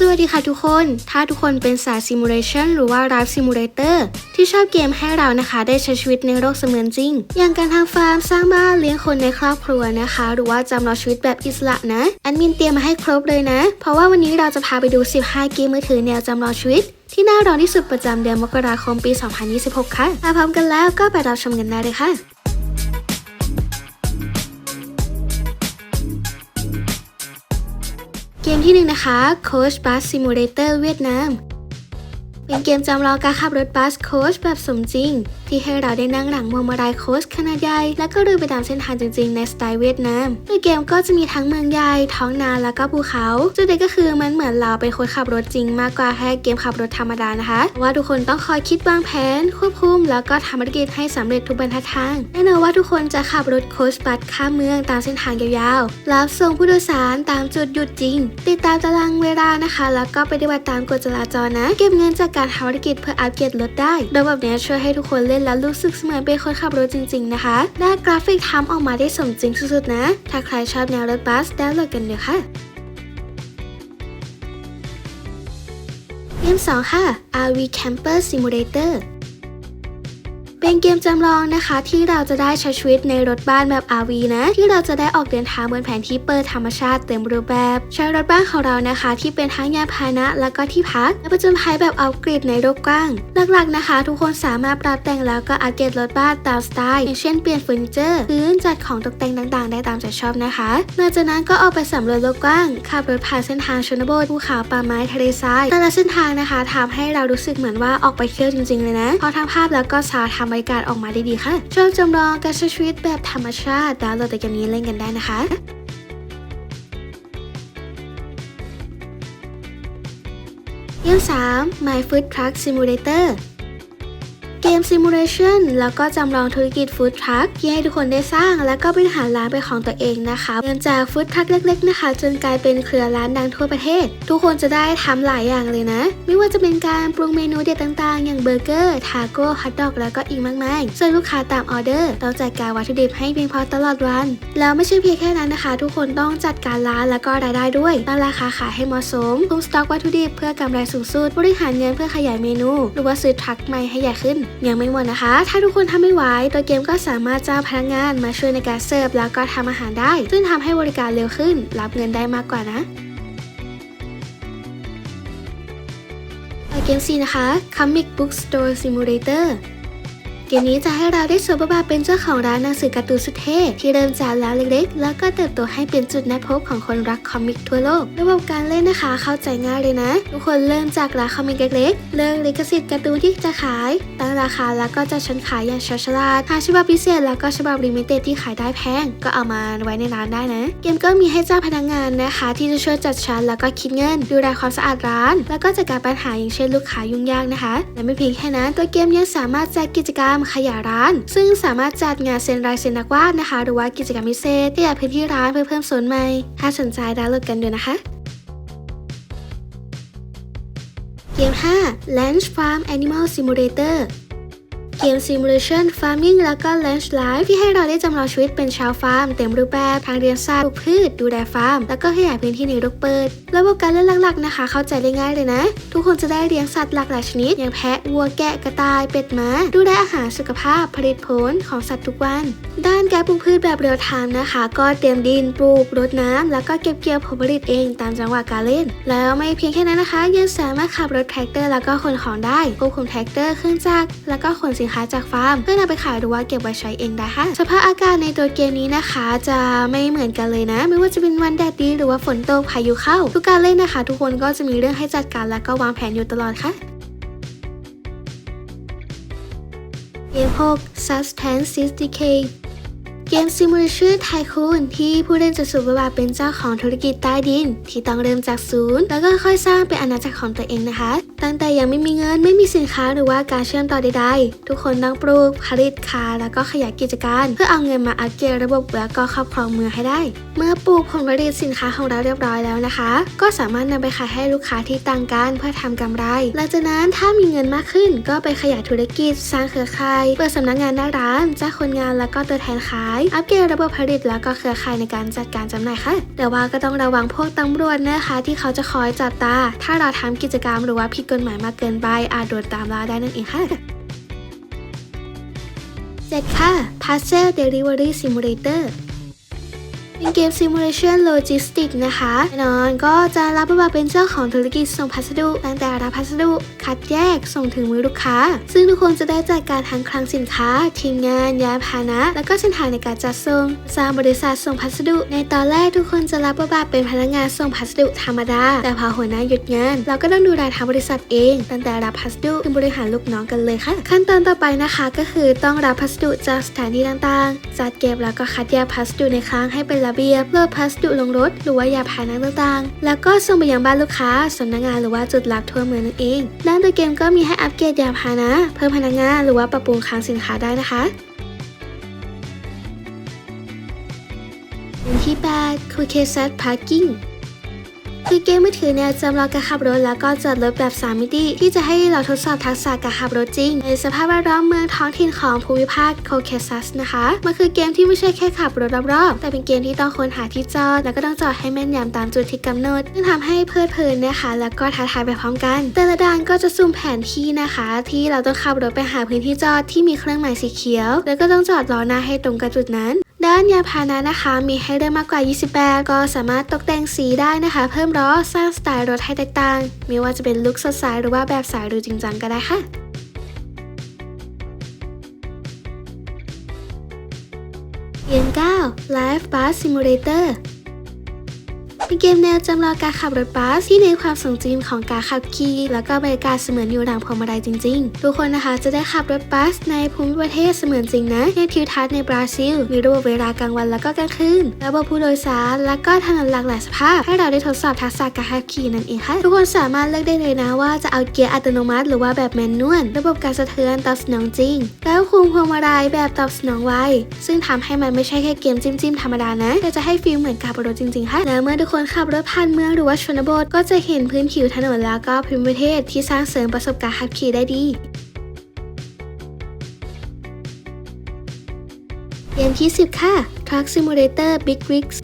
สวัสดีค่ะทุกคน ถ้าทุกคนเป็นสายซิมูเลชันหรือว่ารับซิมูเลเตอร์ที่ชอบเกมให้เรานะคะ ได้ใช้ชีวิตในโลกเสมือนจริง อย่างการทำฟาร์มสร้างบ้านเลี้ยงคนในครอบครัวนะคะ หรือว่าจำลองชีวิตแบบอิสระนะแอดมินเตรียมมาให้ครบเลยนะ เพราะว่าวันนี้เราจะพาไปดู 15 เกมมือถือแนวจำลองชีวิต ที่น่ารองที่สุดประจำเดือนมกราคมปี 2026 ค่ะถ้าพร้อมกันแล้วก็ไปรับชมกันได้เลยค่ะ กมที่หนึ่งนะคะ Coach Bus Simulator เวียดนาม เป็นเกมจำลองการขับรถบัสโค้ชแบบสมจริง ที่ให้เราได้นั่งหลังพวงมาลัยโค้ชขนาดใหญ่แล้วก็เดินไปตามเส้นทางจริงๆ ในสไตล์เวียดนามโดยเกมก็จะมีทั้งเมืองใหญ่ท้องนาแล้วก็ภูเขาจุดเด่นก็คือมันเหมือนเราเป็นคนขับรถจริงมากกว่าแค่เกมขับรถธรรมดานะคะ ว่าทุกคนต้องคอยคิดวางแผน ควบคุม แล้วก็ทำภารกิจให้สำเร็จทุกบรรทัดทางแน่นอนว่าทุกคนจะขับรถโค้ชบัสข้ามเมืองตามเส้นทางยาวๆรับส่งผู้โดยสารตามจุดหยุดจริง ติดตามตารางเวลานะคะ แล้วก็ปฏิบัติตามกฎจราจรนะ เก็บเงินจากการทำภารกิจเพื่ออัปเกรดรถได้โดยแบบนี้ช่วยให้ทุกคนเล่นแล้วรู้สึกเสมือนเป็นคนขับรถจริง ๆ นะคะและกราฟิกทำออกมาได้สมจริงสุดๆนะ ถ้าใครชอบแนวรถบัสดาวน์โหลดกันเดี๋ยวค่ะเกม2ค่ะ RV Camper Simulator เป็นเกมจำลองนะคะ ที่เราจะได้ใช้ชีวิตในรถบ้านแบบ RV นะ ที่เราจะได้ออกเดินทางบนแผนที่เปิดธรรมชาติเต็มรูปแบบ ใช้รถบ้านของเรานะคะ ที่เป็นทั้งยานพาหนะ แล้วก็ที่พักและประจนภัยแบบเอากริดในโลกกว้าง หลักๆนะคะ ทุกคนสามารถปรับแต่งแล้วก็อัปเกรดรถบ้านตามสไตล์อย่างเช่นเปลี่ยนเฟอร์นิเจอร์พื้นจัดของตกแต่งต่างๆ ได้ตามใจชอบนะคะหลังจากนั้นก็ออกไปสำรวจโลกกว้างขับรถผ่านเส้นทางชนบทภูเขาป่าไม้ทะเลทรายแต่ละเส้นทางนะคะทำให้เรารู้สึกเหมือนว่าออกไปเที่ยวจริงๆเลยนะเพราะทั้งภาพแล้วก็สาวทำรรยการออกมาได้ดีค่ะ ชอบจำลองการใช้ชีวิตแบบธรรมชาติดาวน์โหลดแต่เกมนี้เล่นกันได้นะคะเกม3 My Food Truck Simulator เกม Simulation แล้วก็จำลองธุรกิจฟู้ดทรัคที่ให้ทุกคนได้สร้าง แล้วก็บริหารร้านเป็นของตัวเองนะคะเริ่มจากฟู้ดทรัคเล็ก ๆ นะคะ จนกลายเป็นเครือร้านดังทั่วประเทศ ทุกคนจะได้ทำหลายอย่างเลยนะ ไม่ว่าจะเป็นการปรุงเมนูเด็ดต่างๆ อย่างเบอร์เกอร์ ทาโก้ฮอทดอก แล้วก็อีกมากมายส่วนลูกค้าตามออเดอร์ต้องจัดการวัตถุดิบให้เพียงพอตลอดวัน แล้วไม่ใช่เพียงแค่นั้นนะคะ ทุกคนต้องจัดการร้านแล้วก็รายได้ด้วยตั้งราคาขายให้เหมาะสมคุมสต็อกวัตถุดิบเพื่อกำไรสูงสุดบริหารเงินเพื่อขยายเมนู หรือว่าซื้อทรัคใหม่ให้ใหญ่ขึ้นยังไม่หมดนะคะ ถ้าทุกคนทำไม่ไหวตัวเกมก็สามารถจ้างพนักงานมาช่วยในการเสิร์ฟแล้วก็ทำอาหารได้ ซึ่งทำให้บริการเร็วขึ้น รับเงินได้มากกว่านะเกม4นะคะ Comic Book Store Simulator เกมนี้จะให้เราได้สวมบทบาทเป็นเจ้าของร้านหนังสือการ์ตูนสุดเท่ที่เริ่มจากร้านเล็กๆ แล้วก็เติบโตให้เป็นจุดนัดพบของคนรักคอมิกทั่วโลก ระบบการเล่นนะคะเข้าใจง่ายเลยนะ ทุกคนเริ่มจากร้านคอมิกเล็กๆ เลือกลิขสิทธิ์การ์ตูนที่จะขาย ตั้งราคาแล้วก็จะชั้นขายอย่างฉลาดหาฉบับพิเศษแล้วก็ฉบับลิมิเต็ดที่ขายได้แพง ก็เอามาไว้ในร้านได้นะ เกมก็มีให้เจ้าพนักงานนะคะ ที่จะช่วยจัดชั้นแล้วก็คิดเงิน ดูแลความสะอาดร้าน แล้วก็จัดการปัญหาอย่างเช่นลูกค้ายุ่งยากนะคะ และไม่เพียงแค่นั้นตัวเกมยังสามารถแจกกิจกรรมขยะร้าน ซึ่งสามารถจัดงานเซ็นลายเซ็นนักวาดนะคะ หรือว่ากิจกรรมพิเศษขยายพื้นที่ร้านเพื่อเพิ่มโซนใหม่ ถ้าสนใจดาวน์โหลดกันด้วยนะคะเกม 5 Lunch Farm Animal Simulator เกม Simulation Farming แล้วก็ Lunch Life ที่ให้เราได้จำลองชีวิตเป็นชาวฟาร์มเต็มรูปแบบทางเรียนสัตว์ปลูกพืช ดูแลฟาร์ม แล้วก็ขยายพื้นที่ในโลกเปิด ระบบการเล่นหลักๆนะคะ เข้าใจได้ง่ายเลยนะ ทุกคนจะได้เลี้ยงสัตว์หลากหลายชนิด อย่างแพะวัวแกะกระต่ายเป็ดม้า ดูแลอาหารสุขภาพผลิตผลของสัตว์ทุกวัน ด้านการปลูกพืชแบบเรียลไทม์นะคะ ก็เตรียมดินปลูกรดน้ำแล้วก็เก็บเกี่ยวผลผลิตเองตามจังหวะการเล่น แล้วไม่เพียงแค่นั้นนะคะยังสามารถขับรถแท็กเตอร์แล้วก็ขนของได้ควบคุมแท็กเตอร์เครื่องจักรแล้วก็ขนสินค้าจากฟาร์ม เพื่อนำไปขายหรือว่าเก็บไว้ใช้เองได้ค่ะสภาพอากาศในตัวเกมนี้นะคะ จะไม่เหมือนกันเลยนะ ไม่ว่าจะเป็นวันแดดดีหรือว่าฝนตกพายุเข้า ทุกการเล่นนะคะ ทุกคนก็จะมีเรื่องให้จัดการและก็วางแผนอยู่ตลอดค่ะเกม 6 Substance Decay เกม Simulation Tycoon ที่ผู้เล่นจะสูบบบาทเป็นเจ้าของธุรกิจใต้ดิน ที่ต้องเริ่มจากศูนย์ แล้วก็ค่อยสร้างเป็นอาณาจักรของตัวเองนะคะ ตั้งแต่ยังไม่มีเงินไม่มีสินค้าหรือว่าการเชื่อมต่อใดๆ ทุกคนต้องปลูกผลิตขาแล้วก็ขยายกิจการ เพื่อเอาเงินมาอัปเกรดระบบแล้วก็ครอบครองเมืองให้ได้ เมื่อปลูกผลผลิตสินค้าของเราเรียบร้อยแล้วนะคะ ก็สามารถนำไปขายให้ลูกค้าที่ต่างกันเพื่อทำกำไร หลังจากนั้นถ้ามีเงินมากขึ้น ก็ไปขยายธุรกิจสร้างเครือข่ายเปิดสำนักงานหน้าร้านจ้างคนงานแล้วก็ตัวแทนขายอัปเกรดระบบผลิตแล้วก็เครือข่ายในการจัดการจำหน่ายค่ะ แต่ว่าก็ต้องระวังพวกตำรวจนะคะ ที่เขาจะคอยจับตา ถ้าเราทำกิจกรรมหรือว่าผิดกฎหมายมากเกินไปอาจโดนตามล่าได้นั่นเองค่ะ 7 ค่ะ Parcel Delivery Simulator เป็นเกม Simulation Logistics นะคะแน่นอนก็จะรับบทบาทเป็นเจ้าของธุรกิจส่งพัสดุตั้งแต่รับพัสดุคัดแยกส่งถึงมือลูกค้า ซึ่งทุกคนจะได้จัดการทั้งคลังสินค้า ทีมงาน ยานพาหนะ และก็เส้นทางในการจัดส่งสร้างบริษัทส่งพัสดุ ในตอนแรกทุกคนจะรับบทบาทเป็นพนักงานส่งพัสดุธรรมดา แต่พอหัวหน้าหยุดงาน เราก็ต้องดูแลทางบริษัทเอง ตั้งแต่รับพัสดุถึงบริหารลูกน้องกันเลยค่ะ ขั้นตอนต่อไปนะคะก็คือต้องรับพัสดุจากสถานที่ต่างๆ จัดเก็บแล้วก็คัดแยกพัสดุในคลังให้เป็นระเบียบโหลดพัสดุลงรถ หรือว่ายาพาหนะต่างๆ แล้วก็ส่งไปยังบ้านลูกค้าสำนักงานหรือว่าจุดรับทั่วเมืองนั่นเองด้านตัวเกมก็มีให้อัปเกรดยาพาหนะ เพิ่มพนักงานหรือว่าปรับปรุงคลังสินค้าได้นะคะที่ 8 Quick Set Parking คือเกมมือถือเนี่ยจำลองการขับรถแล้วก็จอดรถแบบ 3 มิติที่จะให้เราทดสอบทักษะการขับรถจริง ในสภาพแวดล้อมเมืองท้องถิ่นของภูมิภาคโคเคซัสนะคะ มันคือเกมที่ไม่ใช่แค่ขับรถรอบๆแต่เป็นเกมที่ต้องค้นหาที่จอด แล้วก็ต้องจอดให้แม่นยำตามจุดที่กำหนดซึ่งทำให้เพลิดเพลินนะคะ แล้วก็ท้าทายไปพร้อมกัน แต่ละด่านก็จะซูมแผนที่นะคะ ที่เราต้องขับรถไปหาพื้นที่จอดที่มีเครื่องหมายสีเขียว แล้วก็ต้องจอดล้อหน้าให้ตรงกับจุดนั้น ด้านยานพานะนะคะ มีให้เลือกมากกว่า 20 แบบก็สามารถตกแต่งสีได้นะคะ เพิ่มล้อสร้างสไตล์รถให้แตกต่างไม่ว่าจะเป็นลุคสดใสหรือว่าแบบสายดูจริงจังก็ได้ค่ะเกม9 Life Bus Simulator เป็นเกมแนวจำลองการขับรถบัสที่ในความสมจริงของการขับขี่แล้วก็บรรยากาศเสมือนอยู่หลังพวงมาลัยจริงๆ ทุกคนนะคะจะได้ขับรถบัสในภูมิประเทศเสมือนจริงนะในทิวทัศน์ในบราซิล มีระบบเวลากลางวันแล้วก็กลางคืนระบบผู้โดยสารและก็ถนนหลากหลายสภาพ ให้เราได้ทดสอบทักษะการขับขี่นั่นเองค่ะทุกคนสามารถเลือกได้เลยนะว่าจะเอาเกียร์อัตโนมัติ หรือว่าแบบแมนนวลระบบการสะเทือนตอบสนองจริง แล้วคุมพวงมาลัยแบบตอบสนองไวซึ่งทำให้มันไม่ใช่แค่เกมจิ้มๆธรรมดานะแต่จะให้ฟีลเหมือนขับรถจริงๆค่ะและเมื่อทุกคนขับรถผ่านเมืองหรือว่าชนบทก็จะเห็นพื้นผิวถนนแล้วก็พื้นประเทศที่สร้างเสริมประสบการณ์ขับขี่ได้ดีเกมที่ 10 ค่ะ Truck Simulator Big Rigs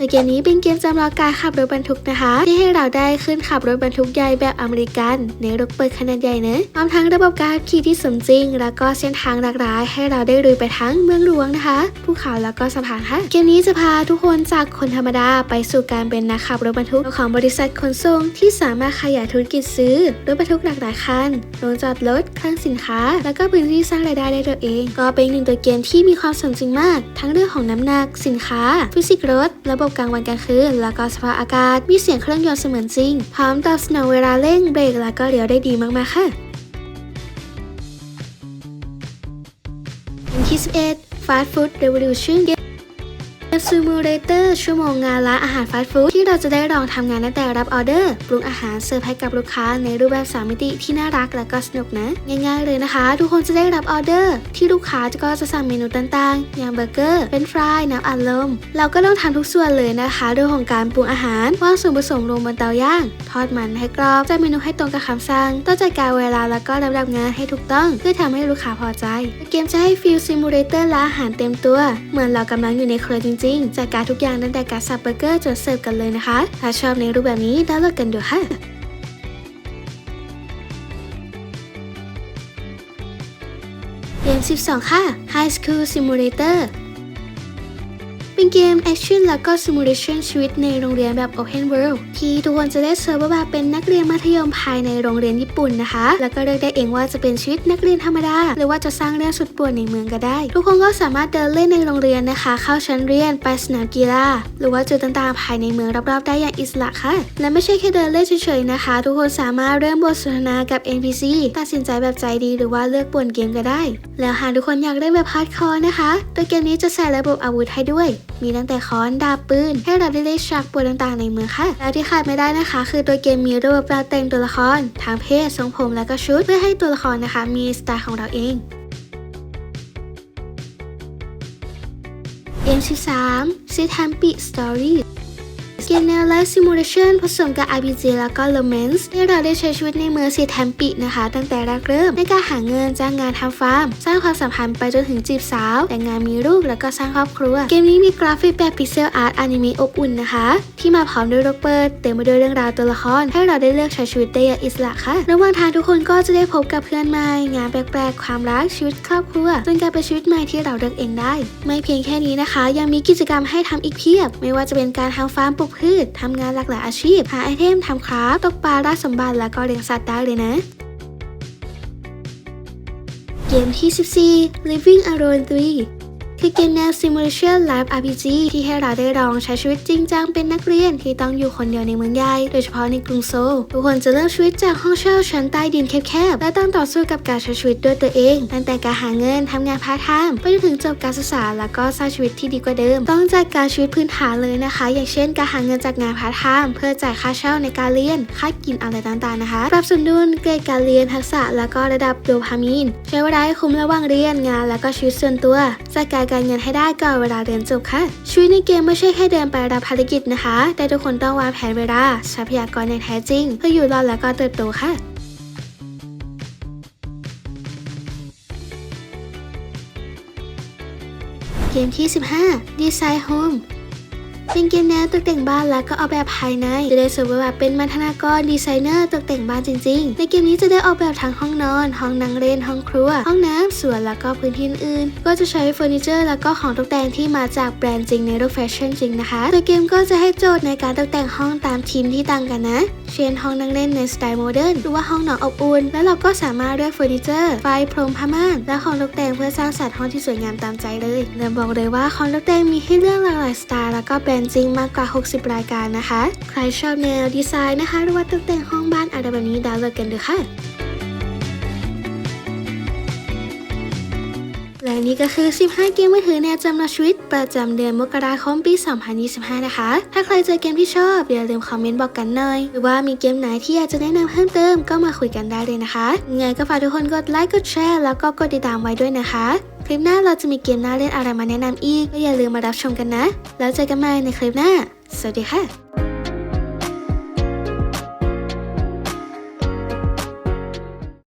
ในเกมนี้เป็นเกมจำลองการขับรถบรรทุกนะคะ ที่ให้เราได้ขึ้นขับรถบรรทุกใหญ่แบบอเมริกัน ในรถเปิดขนาดใหญ่นะพร้อมทั้งระบบการขี่ที่สมจริง แล้วก็เส้นทางหลากหลายให้เราได้ลุยไปทั้งเมืองหลวงนะคะภูเขาแล้วก็สะพานค่ะเกมนี้จะพาทุกคนจากคนธรรมดาไปสู่การเป็นนักขับรถบรรทุกของบริษัทขนส่งที่สามารถขยายธุรกิจซื้อรถบรรทุกหลากหลายคันโรงจอดรถคลังสินค้า แล้วก็พื้นที่สร้างรายได้ได้ตัวเอง ก็เป็นหนึ่งตัวเกมที่มีความสมจริงมาก ทั้งเรื่องของน้ำหนักสินค้า ฟิสิกส์รถ ระบบกลางวันกลางคืนแล้วก็สภาพอากาศ มีเสียงเครื่องยนต์เสมือนจริง พร้อมตอบสนองเวลาเร่งเบรกแล้วก็เลี้ยวได้ดีมากๆค่ะที่11 Fast Food Revolution ซิมูเลเตอร์ชั่วโมงงานร้านอาหารฟาสต์ฟู้ดที่เราจะได้ลองทำงานตั้งแต่รับออเดอร์ ปรุงอาหารเสิร์ฟให้กับลูกค้าในรูปแบบสามมิติที่น่ารักและก็สนุกนะ ง่ายๆเลยนะคะ ทุกคนจะได้รับออเดอร์ ที่ลูกค้าก็จะสั่งเมนูต่างๆ อย่างเบอร์เกอร์เป็นฟรายน้ำอัดลมเราก็ต้องทำทุกส่วนเลยนะคะโดยของการปรุงอาหารวางส่วนผสมลงบนเตาย่าง ทอดมันให้กรอบจัดเมนูให้ตรงกับคำสั่งต้องจัดการเวลาแล้วก็ลำดับงานให้ถูกต้อง เพื่อทำให้ลูกค้าพอใจ เกมจะให้ฟิลซิมูเลเตอร์ร้านอาหารเต็มตัว เหมือนเรากำลังอยู่ในครัวจริงๆจัดการทุกอย่างตั้งแต่การสับเบอร์เกอร์จนเสิร์ฟกันเลยนะคะ ถ้าชอบในรูปแบบนี้ดาวน์โหลดกันดูค่ะเกม 12 ค่ะ High School Simulator เป็นเกมแอคชั่นแล้วก็ซิมูเลชันชีวิตในโรงเรียนแบบ Open World ที่ทุกคนจะได้เซิร์ฟว่าเป็นนักเรียนมัธยมภายในโรงเรียนญี่ปุ่นนะคะ แล้วก็เลือกได้เองว่าจะเป็นชีวิตนักเรียนธรรมดา หรือว่าจะสร้างเรื่องสุดป่วนในเมืองก็ได้ ทุกคนก็สามารถเดินเล่นในโรงเรียนนะคะ เข้าชั้นเรียนไปสนามกีฬาหรือว่าจุดต่างๆภายในเมืองรอบๆ ได้อย่างอิสระค่ะ และไม่ใช่แค่เดินเล่นเฉยๆนะคะ ทุกคนสามารถเริ่มบทสนทนากับ NPC ตัดสินใจแบบใจดีหรือว่าเลือกป่วนเกมก็ได้ แล้วหากทุกคนอยากเล่นแบบฮาร์ดคอร์นะคะตัวเกมนี้จะใส่ระบบอาวุธให้ด้วยมีตั้งแต่ค้อนดาบปืน ให้เราได้เล่นชักปืนต่างๆในเมืองค่ะ แล้วที่ขาดไม่ได้นะคะ คือตัวเกมมีระบบกาแต่งตัวละครทางเพศทรงผมและก็ชุด เพื่อให้ตัวละครนะคะ มีสไตล์ของเราเองเกมที่3 s i t h a m p i Story เกมแนว Life Simulation ผสมกับ RPG แล้วก็ Romance ที่เราได้ใช้ชีวิตในเมืองซีแทมปินะคะ ตั้งแต่แรกเริ่มในการหาเงินจ้างงานทำฟาร์ม สร้างความสัมพันธ์ไปจนถึงจีบสาว แต่งงานมีลูกแล้วก็สร้างครอบครัว เกมนี้มีกราฟิกแบบพิกเซลอาร์ตอนิเมะอบอุ่นนะคะ ที่มาพร้อมด้วยโลกเปิดเต็มไปด้วยเรื่องราวตัวละคร ให้เราได้เลือกใช้ชีวิตได้อย่างอิสระค่ะระหว่างทางทุกคนก็จะได้พบกับเพื่อนใหม่งานแปลกๆความรักชีวิตครอบครัวจนกลายเป็นชีวิตใหม่ที่เราเลือกเองได้ ไม่เพียงแค่นี้นะคะ ยังมีกิจกรรมให้ทำอีกเพียบ ไม่ว่าจะเป็นการทำฟาร์มปลูกพืชทำงานหลากหลายอาชีพ หาไอเทมทำคราฟตกปลาล่าสมบัติแล้วก็เลี้ยงสัตว์ได้เลยนะ เกมที่ 14 Living Alone 3 คือเกมแนว Simulation Live RPG ที่ให้เราได้ลองใช้ชีวิตจริงจังเป็นนักเรียนที่ต้องอยู่คนเดียวในเมืองใหญ่โดยเฉพาะในกรุงโซลทุกคนจะเริ่มชีวิตจากห้องเช่าชั้นใต้ดินแคบๆ และต้องต่อสู้กับการใช้ชีวิตด้วยตัวเอง ตั้งแต่การหาเงินทำงานพาร์ทไทม์ไปจนถึงจบการศึกษาแล้วก็สร้างชีวิตที่ดีกว่าเดิม ต้องจัดการชีวิตพื้นฐานเลยนะคะ อย่างเช่น การหาเงินจากงานพาร์ทไทม์เพื่อจ่ายค่าเช่าในการเรียนค่ากินอะไรต่างๆนะคะปรับสมดุลเกรดการเรียนทักษะแล้วก็ระดับโดพามีนใช้เวลาให้คุ้มระหว่างเรียนงาน แล้วก็ชีวิตส่วนตัวจัดการการเงินให้ได้ก่อนเวลาเรียนจบค่ะชีวิตในเกมไม่ใช่แค่เดินไปรับภารกิจนะคะ แต่ทุกคนต้องวางแผนเวลาทรัพยากรอย่างแท้จริงเพื่ออยู่รอดและก็เติบโตค่ะเกมที่ 15 Design Home เป็นเกมแนวตกแต่งบ้านและก็ออกแบบภายใน จะได้สมว่าเป็นมัณฑนากรดีไซเนอร์ตกแต่งบ้านจริง ๆ ในเกมนี้จะได้ออกแบบทั้งห้องนอน ห้องนั่งเล่น ห้องครัว ห้องน้ำสวนแล้วก็พื้นที่อื่น ก็จะใช้เฟอร์นิเจอร์ แล้วก็ของตกแต่งที่มาจากแบรนด์จริงในโลกแฟชั่นจริงนะคะโดยเกมก็จะให้โจทย์ในการตกแต่งห้องตามทีมที่ต่างกันนะ เช่นห้องนั่งเล่นในสไตล์โมเดิร์นหรือว่าห้องนอนอบอุ่นแล้วเราก็สามารถเลือกเฟอร์นิเจอร์ ไฟพรมผ้าม่านและของตกแต่งเพื่อสร้างสรรค์ห้องที่สวยงามตามใจเลยและบอกเลยว่าของตกแต่งมีให้เลือกหลากหลายสไตล์แล้วก็แบรนด์จริงมากกว่า 60 รายการนะคะ ใครชอบแนวดีไซน์นะคะ หรือว่าตกแต่งห้องบ้านอะไรแบบนี้ดาวน์โหลดกันเดูค่ะและนี่ก็คือ 15 เกมมือถือแนวจำลองชีวิต ประจำเดือนมกราคมปี 2025 นะคะ ถ้าใครเจอเกมที่ชอบ อย่าลืมคอมเมนต์บอกกันหน่อย หรือว่ามีเกมไหนที่อยากจะแนะนำเพิ่มเติมก็มาคุยกันได้เลยนะคะยังไงก็ฝากทุกคนกดไลค์ กดแชร์ แล้วก็กดติดตามไว้ด้วยนะคะ ลิปหน้าเราจะมีเกมน่าเล่นอะไรมาแนะนำอีกก็อย่าลืมมารับชมกันนะ แล้วเจอกันใหม่ในคลิปหน้า สวัสดีค่ะ